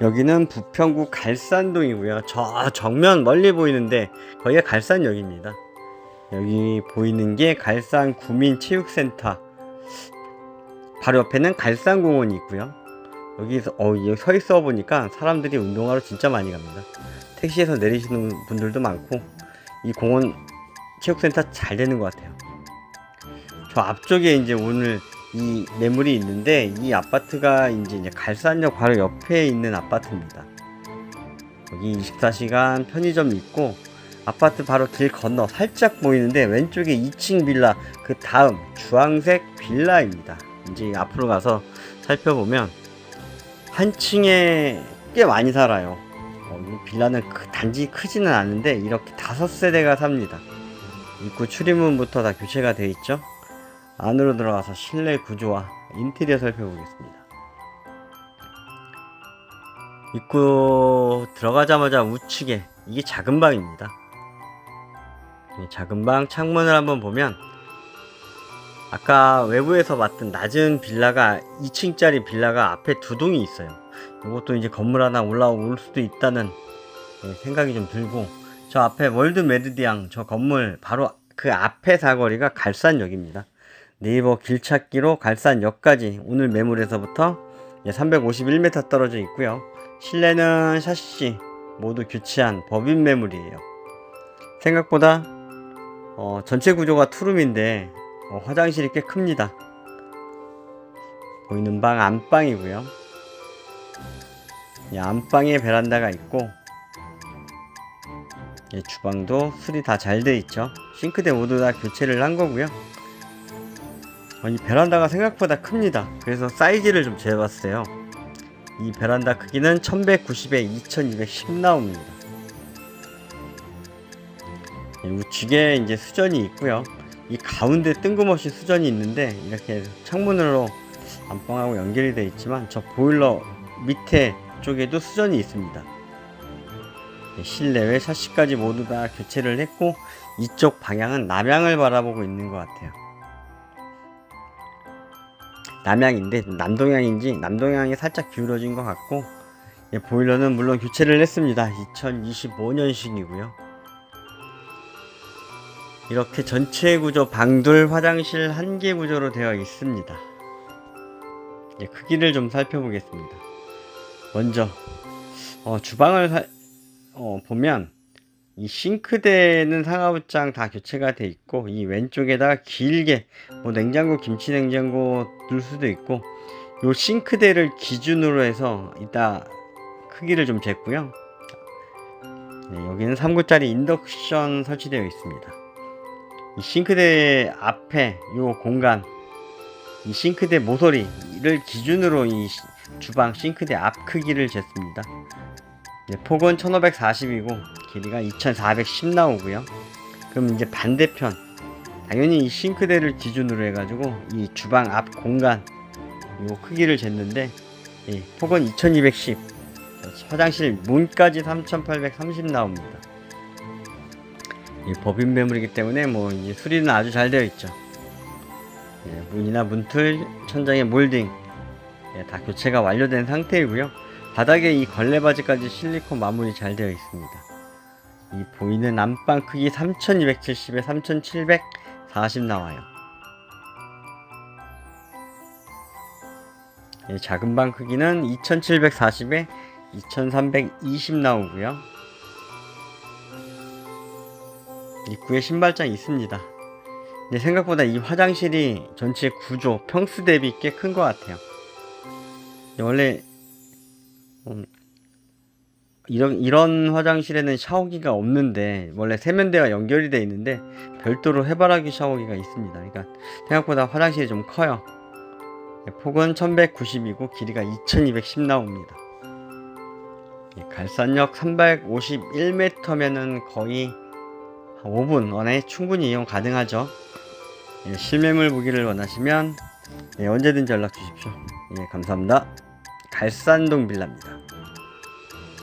여기는 부평구 갈산동이고요. 저 정면 멀리 보이는데 거기가 갈산역입니다. 여기 보이는 게 갈산 구민체육센터. 바로 옆에는 갈산공원이 있고요. 여기서 어, 여기 서 있어 보니까 사람들이 운동하러 진짜 많이 갑니다. 택시에서 내리시는 분들도 많고 이 공원 체육센터 잘 되는 것 같아요. 저 앞쪽에 이제 오늘 이 매물이 있는데 이 아파트가 이제, 갈산역 바로 옆에 있는 아파트입니다. 여기 24시간 편의점 있고 아파트 바로 길 건너 살짝 보이는데 왼쪽에 2층 빌라 그 다음 주황색 빌라입니다. 이제 앞으로 가서 살펴보면 한 층에 꽤 많이 살아요. 어, 이 빌라는 크- 단지 크지는 않은데 이렇게 다섯 세대가 삽니다. 입구 출입문부터 다 교체가 되어 있죠. 안으로 들어가서 실내 구조와 인테리어 살펴보겠습니다. 입구 들어가자마자 우측에 이게 작은 방입니다. 이 작은 방 창문을 한번 보면 아까 외부에서 봤던 낮은 빌라가 2층짜리 빌라가 앞에 두 동이 있어요. 이것도 이제 건물 하나 올라올 수도 있다는 예, 생각이 좀 들고 저 앞에 월드 메르디앙 저 건물 바로 그 앞에 사거리가 갈산역입니다. 네이버 길찾기로 갈산역까지 오늘 매물에서부터 351m 떨어져 있고요. 실내는 샤시 모두 교체한 법인 매물이에요. 생각보다 어, 전체 구조가 투룸인데 어, 화장실이 꽤 큽니다. 보이는 방 안방이고요. 이 안방에 베란다가 있고 예, 주방도 수리 다잘 돼 있죠. 싱크대 모두 다 교체를 한 거고요. 어, 이 베란다가 생각보다 큽니다. 그래서 사이즈를 좀 재봤어요. 이 베란다 크기는 1190에 2210 나옵니다. 이 우측에 이제 수전이 있고요. 이 가운데 뜬금없이 수전이 있는데 이렇게 창문으로 안방하고 연결이 되어 있지만 저 보일러 밑에 쪽에도 수전이 있습니다. 네, 실내외 샤시까지 모두 다 교체를 했고 이쪽 방향은 남향을 바라보고 있는 것 같아요. 남향인데 남동향인지 남동향이 살짝 기울어진 것 같고 예, 보일러는 물론 교체를 했습니다. 2025년식이고요. 이렇게 전체 구조 방둘 화장실 한 개 구조로 되어 있습니다. 예, 크기를 좀 살펴보겠습니다. 먼저 어, 주방을 사- 어, 보면 이 싱크대는 상하부장 다 교체가 돼 있고 이 왼쪽에다가 길게 뭐 냉장고 김치 냉장고 넣을 수도 있고 요 싱크대를 기준으로 해서 이따 크기를 좀 쟀고요. 네, 여기는 3구짜리 인덕션 설치되어 있습니다. 이 싱크대 앞에 요 공간 이 싱크대 모서리를 기준으로 이 시- 주방 싱크대 앞 크기를 쟀습니다. 네, 폭은 1540이고 길이가 2410 나오고요. 그럼 이제 반대편 당연히 이 싱크대를 기준으로 해가지고 이 주방 앞 공간 요 크기를 쟀는데 예, 폭은 2210 화장실 문까지 3830 나옵니다. 이 법인 매물이기 때문에 뭐 이제 수리는 아주 잘 되어 있죠. 예, 문이나 문틀, 천장의 몰딩 예, 다 교체가 완료된 상태이고요. 바닥에 이 걸레바지까지 실리콘 마무리 잘 되어 있습니다. 이 보이는 안방 크기 3270에 3740 나와요. 예, 작은 방 크기는 2740에 2320 나오고요. 입구에 신발장 있습니다. 근데 생각보다 이 화장실이 전체 구조 평수 대비 꽤 큰 것 같아요. 원래 음, 이런 이런 화장실에는 샤워기가 없는데 원래 세면대와 연결이 되어 있는데 별도로 해바라기 샤워기가 있습니다. 그러니까 생각보다 화장실이 좀 커요. 예, 폭은 1190이고 길이가 2210 나옵니다. 예, 갈산역 351m면은 거의 한 5분 안에 충분히 이용 가능하죠. 예, 실매물 보기를 원하시면 예, 언제든지 연락 주십시오. 예, 감사합니다. 갈산동 빌라입니다.